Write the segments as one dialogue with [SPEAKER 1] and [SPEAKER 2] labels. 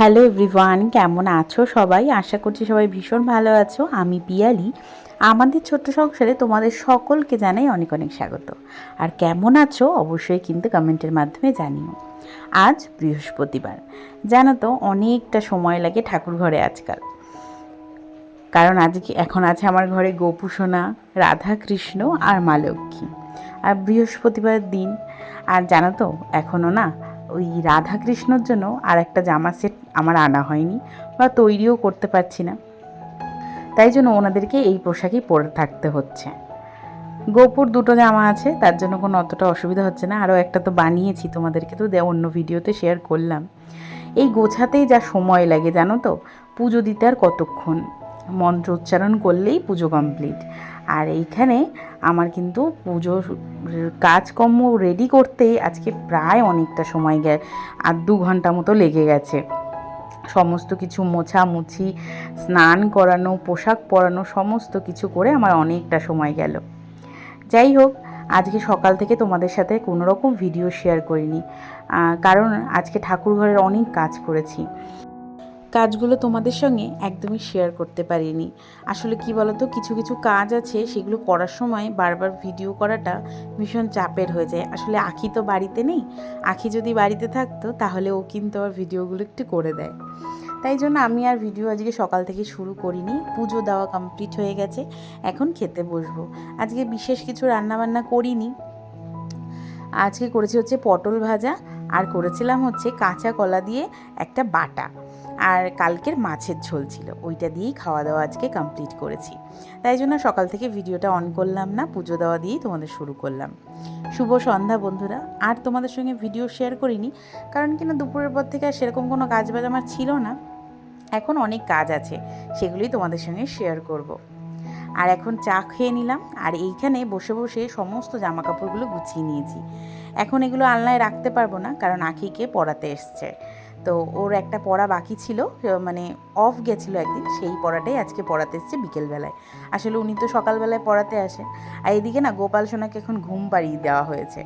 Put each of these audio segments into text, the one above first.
[SPEAKER 1] Hello everyone, কেমন আছো সবাই? আশা করছি সবাই ভীষণ ভালো আছো। আমি পিয়ালি। আমাদের ছোট্ট সংসারে তোমাদের সকলকে জানাই অনেক অনেক স্বাগত। আর কেমন আছো অবশ্যই কিন্তু কমেন্টের মাধ্যমে জানিও। আজ বৃহস্পতিবার। জানো তো, অনেকটা সময় লাগে ঠাকুর ঘরে আজকাল। কারণ আজকে, এখন আছে আমার ঘরে গোপুসোনা রাধা কৃষ্ণ আর মা লক্ষ্মী। আর বৃহস্পতিবার দিন, আর জানো তো এখনও না, ওই রাধাকৃষ্ণর জন্য আর একটা জামা আমার আনা হয়নি বা তৈরিও করতে পারছি না। তাই জন্য ওনাদেরকে এই পোশাকই পরে থাকতে হচ্ছে। গোপুর দুটো জামা আছে, তার জন্য কোনো অতটা অসুবিধা হচ্ছে না। আরও একটা তো বানিয়েছি তোমাদেরকে তো অন্য ভিডিওতে শেয়ার করলাম। এই গোছাতেই যা সময় লাগে, জানো তো? পুজো দিতে আর কতক্ষণ? মন্ত্র উচ্চারণ করলেই পুজো কমপ্লিট আর এইখানে আমার কিন্তু পুজো কাজকর্ম রেডি করতে আজকে প্রায় অনেকটা সময় গে, আর দু ঘণ্টা মতো লেগে গেছে। সমস্ত কিছু মোছামুছি, স্নান করানো, পোশাক পরানো, সমস্ত কিছু করে আমার অনেকটা সময় গেল। যাই হোক, আজকে সকাল থেকে তোমাদের সাথে কোনোরকম ভিডিও শেয়ার করিনি। কারণ আজকে ঠাকুরঘরের অনেক কাজ করেছি। কাজগুলো তোমাদের সঙ্গে একদমই শেয়ার করতে পারিনি। আসলে কি বলতো, কিছু কিছু কাজ আছে, সেগুলো করার সময় বারবার ভিডিও করাটা ভীষণ চাপের হয়ে যায়। আসলে আখি তো বাড়িতে নেই, আখি যদি বাড়িতে থাকতো তাহলে ও কিন্তু আবার ভিডিওগুলো একটু করে দেয়। তাই জন্য আমি আর ভিডিও আজকে সকাল থেকে শুরু করিনি, পুজো দেওয়া কমপ্লিট হয়ে গেছে, এখন খেতে বসবো। আজকে বিশেষ কিছু রান্নাবান্না করিনি। আজকে করেছি হচ্ছে পটল ভাজা, আর করেছিলাম হচ্ছে কাঁচা কলা দিয়ে একটা বাটা। আর কালকের মাছের ঝোল ছিল। ওইটা দিয়েই খাওয়া দাওয়া আজকে কমপ্লিট করেছি। তাই জন্য সকাল থেকে ভিডিওটা অন করলাম না, পুজো দেওয়া দিয়েই তোমাদের শুরু করলাম। শুভ সন্ধ্যা বন্ধুরা। আর তোমাদের সঙ্গে ভিডিও শেয়ার করিনি, কারণ কিনা দুপুরের পর থেকে আর সেরকম কোনো কাজ বাজ আমার ছিল না। এখন অনেক কাজ আছে, সেগুলোই তোমাদের সঙ্গে শেয়ার করব। আর এখন চা খেয়ে নিলাম, আর এইখানে বসে বসে সমস্ত জামা কাপড়গুলো গুছিয়ে নিয়েছি। এখন এগুলো আলনায় রাখতে পারব না, কারণ আখিকে পড়াতে এসছে। তো ওর একটা পড়া বাকি ছিল মানে অফ গেছিল একদিন, সেই পড়াটাই আজকে পড়াতে এসছে বিকেলবেলায়। আসলে উনি তো সকালবেলায় পড়াতে আসেন। আর এদিকে না গোপাল সোনাকে এখন ঘুম পাড়িয়ে দেওয়া হয়েছে।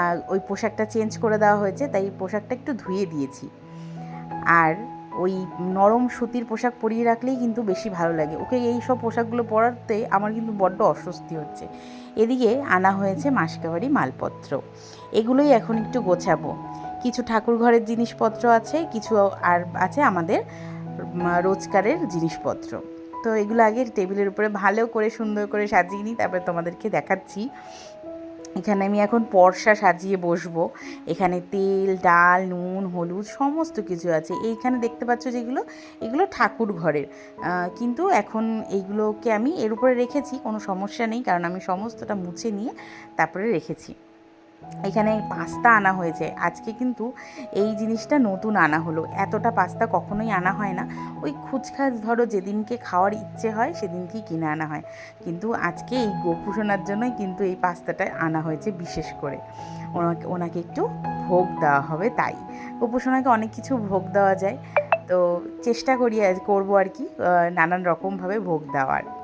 [SPEAKER 1] আর ওই পোশাকটা চেঞ্জ করে দেওয়া হয়েছে, তাই পোশাকটা একটু ধুয়ে দিয়েছি। আর ওই নরম সুতির পোশাক পরিয়ে রাখলেই কিন্তু বেশি ভালো লাগে। ওকে এই সব পোশাকগুলো পরাতে আমার কিন্তু বড্ড অস্বস্তি হচ্ছে। এদিকে আনা হয়েছে মাসকাবাড়ি মালপত্র। এগুলোই এখন একটু গোছাবো। কিছু ঠাকুর ঘরের জিনিসপত্র আছে, কিছু আর আছে আমাদের রোজকারের জিনিসপত্র। তো এগুলো আগে টেবিলের উপরে ভালো করে সুন্দর করে সাজিয়ে নিই, তারপরে তোমাদেরকে দেখাচ্ছি। এখানে আমি এখন পরশা সাজিয়ে বসবো। এখানে তেল, ডাল, নুন, হলুদ সমস্ত কিছু আছে। এইখানে দেখতে পাচ্ছ যেগুলো, এগুলো ঠাকুর ঘরের কিন্তু এখন এইগুলোকে আমি এর উপরে রেখেছি, কোনো সমস্যা নেই, কারণ আমি সমস্তটা মুছে নিয়ে তারপরে রেখেছি। এখানে পাস্তা আনা হয়েছে। আজকে কিন্তু এই জিনিসটা নতুন আনা হলো। এতটা পাস্তা কখনোই আনা হয় না। ওই খুচখাচ ধরো যেদিনকে খাওয়ার ইচ্ছে হয়, সেদিনকেই কিনে আনা হয়। কিন্তু আজকে এই গোপুসোনার জন্যই কিন্তু এই পাস্তাটা আনা হয়েছে বিশেষ করে। ওনাকে ওনাকে একটু ভোগ দেওয়া হবে তাই। গোপুসোনাকে অনেক কিছু ভোগ দেওয়া যায়। তো চেষ্টা করি করব আর কি নানান রকমভাবে ভোগ দেওয়ার।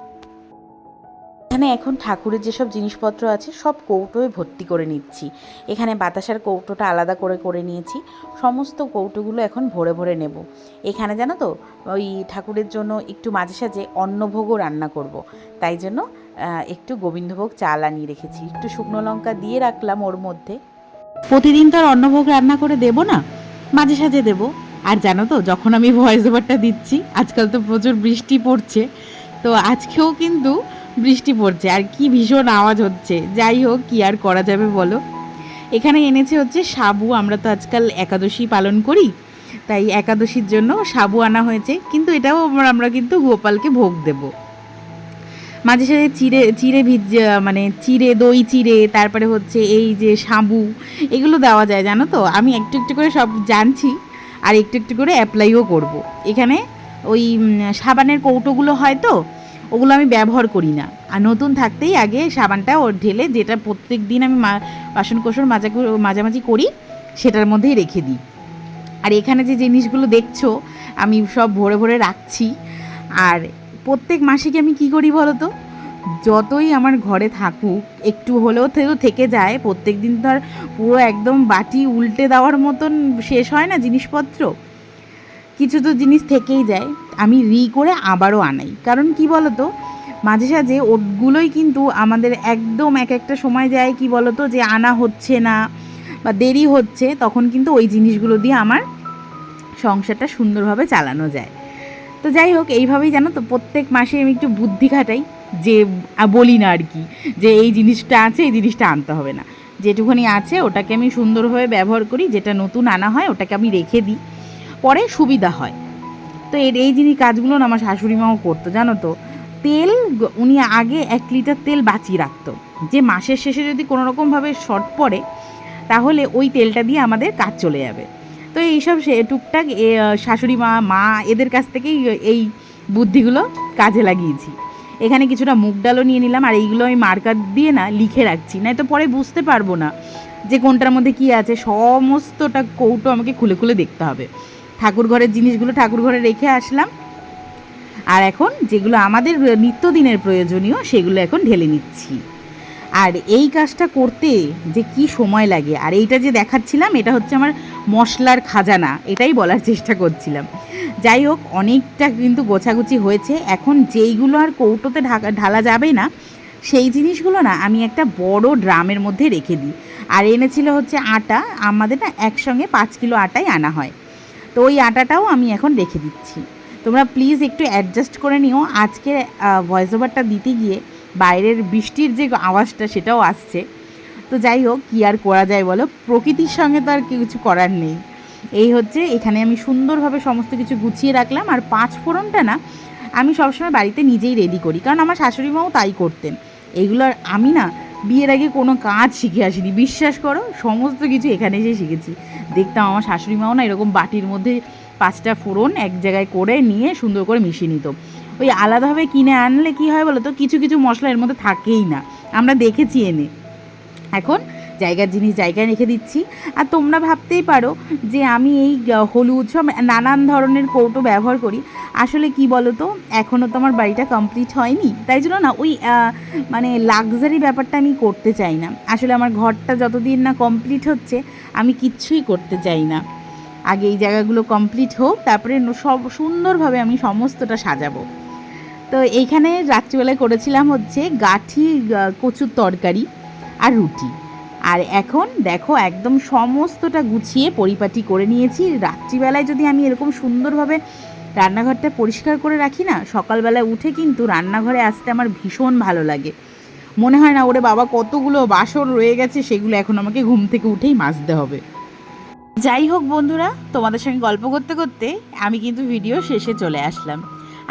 [SPEAKER 1] এখানে এখন ঠাকুরের যেসব জিনিসপত্র আছে, সব কৌটোয় ভর্তি করে নিচ্ছি। এখানে বাতাসার কৌটোটা আলাদা করে করে নিয়েছি। সমস্ত কৌটোগুলো এখন ভরে ভরে নেব। এখানে জানো তো, ওই ঠাকুরের জন্য একটু মাঝে সাঝে অন্নভোগও রান্না করব। তাই জন্য একটু গোবিন্দভোগ চাল আনিয়ে রেখেছি। একটু শুকনো লঙ্কা দিয়ে রাখলাম ওর মধ্যে। প্রতিদিন তো আর অন্নভোগ রান্না করে দেব না, মাঝে সাঝে দেব। আর জানো তো, যখন আমি ভয়েস ওভারটা দিচ্ছি, আজকাল তো প্রচুর বৃষ্টি পড়ছে। তো আজকেও কিন্তু বৃষ্টি পড়ছে, আর কি ভীষণ আওয়াজ হচ্ছে। যাই হোক, কি আর করা যাবে বলো? এখানে এনেছে হচ্ছে সাবু, আমরা তো আজকাল একাদশী পালন করি, তাই একাদশীর জন্য সাবু আনা হয়েছে, কিন্তু এটাও আমরা- কিন্তু গোপালকে ভোগ দেব। মাঝে সাঝে চিড়ে চিড়ে ভিজ মানে চিড়ে, দই চিড়ে, তারপরে হচ্ছে এই যে সাবু, এগুলো দেওয়া যায়, জানো তো? আমি একটু একটু করে সব জানছি, আর একটু একটু করে অ্যাপ্লাইও করব। এখানে ওই সাবানের কৌটোগুলো হয় তো ওগুলো আমি ব্যবহার করি না। আর নতুন থাকতেই আগে সাবানটা ওর ঢেলে যেটা প্রত্যেক দিন আমি বাসন কোসন মাজা মাঝামাঝি করি, সেটার মধ্যেই রেখে দিই। আর এখানে যে জিনিসগুলো দেখছ, আমি সব ভরে ভরে রাখছি। আর প্রত্যেক মাসে কি আমি কি করি বলো তো? যতই আমার ঘরে থাকুক, একটু হলেও থেকেও থেকে যায়। প্রত্যেক দিন তো আর পুরো একদম বাটি উল্টে দেওয়ার মতন শেষ হয় না জিনিসপত্র। কিছু তো জিনিস থেকেই যায়। আমি রি করে আবারও আনাই। কারণ কি বলতো? মাঝে সাঝে ওটগুলোই কিন্তু আমাদের একদম এক একটা সময় যায় কি বলতো? যে আনা হচ্ছে না বা দেরি হচ্ছে, তখন কিন্তু ওই জিনিসগুলো দিয়ে আমার সংসারটা সুন্দরভাবে চালানো যায়। তো যাই হোক, এইভাবেই জানো তো, প্রত্যেক মাসে আমি একটু বুদ্ধি খাটাই, যে বলি না আর কি, যে এই জিনিসটা আছে, এই জিনিসটা আনতে হবে না। যেটুকুনি আছে, ওটাকে আমি সুন্দরভাবে ব্যবহার করি, যেটা নতুন আনা হয়, ওটাকে আমি রেখে দিই। পরে সুবিধা হয়। তো এর, এই জিনিস কাজগুলো না আমার শাশুড়ি মাও করতো, জানো তো, তেল উনি আগে এক লিটার তেল বাঁচিয়ে রাখতো। যে মাসের শেষে যদি কোনো রকমভাবে শর্ট পড়ে, তাহলে ওই তেলটা দিয়ে আমাদের কাজ চলে যাবে। তো এইসব সে, টুকটাক শাশুড়ি মা মা এদের কাছ থেকেই এই বুদ্ধিগুলো কাজে লাগিয়েছি। এখানে কিছুটা মুগ ডালও নিয়ে নিলাম, আর এইগুলো আমি মার্কার দিয়ে না লিখে রাখছি। না তো পরে বুঝতে পারব না যে কোনটার মধ্যে কি আছে। সমস্তটা কৌটো আমাকে খুলে খুলে দেখতে হবে। ঠাকুর ঘরের জিনিসগুলো ঠাকুর ঘরে রেখে আসলাম। আর এখন যেগুলো আমাদের নিত্যদিনের প্রয়োজনীয়, সেগুলো এখন ঢেলে নিচ্ছি। আর এই কাজটা করতে যে কি সময় লাগে, আর এইটা যে দেখাচ্ছিলাম, এটা হচ্ছে আমার মশলার খাজানা, এটাই বলার চেষ্টা করছিলাম। যাই হোক, অনেকটা কিন্তু গোছাগুছি হয়েছে। এখন যেইগুলো আর কৌটোতে ঢাকা, ঢালা যাবে না, সেই জিনিসগুলো না আমি একটা বড় ড্রামের মধ্যে রেখে দিই। আর এনেছিল হচ্ছে আটা, আমাদের না একসঙ্গে পাঁচ কিলো আটাই আনা হয়। তো ওই আটাটাও আমি এখন রেখে দিচ্ছি। তোমরা প্লিজ একটু অ্যাডজাস্ট করে নিও। আজকে ভয়েস ওভারটা দিতে গিয়ে বাইরের বৃষ্টির যে আওয়াজটা সেটাও আসছে। তো যাই হোক, কী আর করা যায় বলো? প্রকৃতির সঙ্গে তো আর কিছু করার নেই। এই হচ্ছে, এখানে আমি সুন্দরভাবে সমস্ত কিছু গুছিয়ে রাখলাম। আর পাঁচ ফোড়নটা না, আমি সবসময় বাড়িতে নিজেই রেডি করি। কারণ আমার শাশুড়ি মাও তাই করতেন। এগুলো আমি না বিয়ের আগে কোনো কাজ শিখে আসিনি। বিশ্বাস করো, সমস্ত কিছু এখানে এসে শিখেছি। দেখতাম আমার শাশুড়ি মাও না এরকম বাটির মধ্যে পাঁচটা ফোড়ন এক জায়গায় করে নিয়ে সুন্দর করে মিশিয়ে নিত। ওই আলাদাভাবে কিনে আনলে কি হয় বলো তো, কিছু কিছু মশলা এর মধ্যে থাকেই না। আমরা দেখেছি এনে। এখন জায়গার জিনিস জায়গায় রেখে দিচ্ছি। আর তোমরা ভাবতেই পারো যে আমি এই হলুদ সব নানান ধরনের কৌটো ব্যবহার করি। আসলে কি বলো তো এখনও তো আমার বাড়িটা কমপ্লিট হয়নি। তাই জন্য না, ওই মানে লাক্সারি ব্যাপারটা আমি করতে চাই না। আসলে আমার ঘরটা যতদিন না কমপ্লিট হচ্ছে, আমি কিচ্ছুই করতে চাই না। আগে এই জায়গাগুলো কমপ্লিট হোক, তারপরে সব সুন্দরভাবে আমি সমস্তটা সাজাবো। তো এইখানে রাত্রিবেলায় করেছিলাম হচ্ছে গাঠি কচুর তরকারি আর রুটি। আর এখন দেখো একদম সমস্তটা গুছিয়ে পরিপাটি করে নিয়েছি। রাত্রিবেলায় যদি আমি এরকম সুন্দরভাবে রান্নাঘরটা পরিষ্কার করে রাখি না, সকালবেলায় উঠে কিন্তু রান্নাঘরে আসতে আমার ভীষণ ভালো লাগে। মনে হয় না, ওরে বাবা, কতগুলো বাসন রয়ে গেছে, সেগুলো এখন আমাকে ঘুম থেকে উঠেই মাজতে হবে। যাই হোক বন্ধুরা, তোমাদের সঙ্গে গল্প করতে করতে আমি কিন্তু ভিডিও শেষে চলে আসলাম।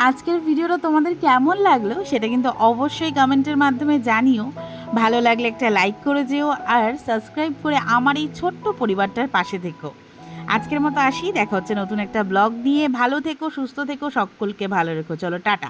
[SPEAKER 1] আজকের ভিডিওটা তোমাদের কেমন লাগল সেটা কিন্তু অবশ্যই কমেন্টের মাধ্যমে জানিও। ভালো লাগলে একটা লাইক করে যেও আর সাবস্ক্রাইব করে আমার এই ছোট্ট পরিবারটার পাশে থেকো। আজকের মতো আসি, দেখা হচ্ছে নতুন একটা ব্লগ নিয়ে। ভালো থেকো, সুস্থ থেকো, সকলকে ভালো রেখো। চলো, টাটা।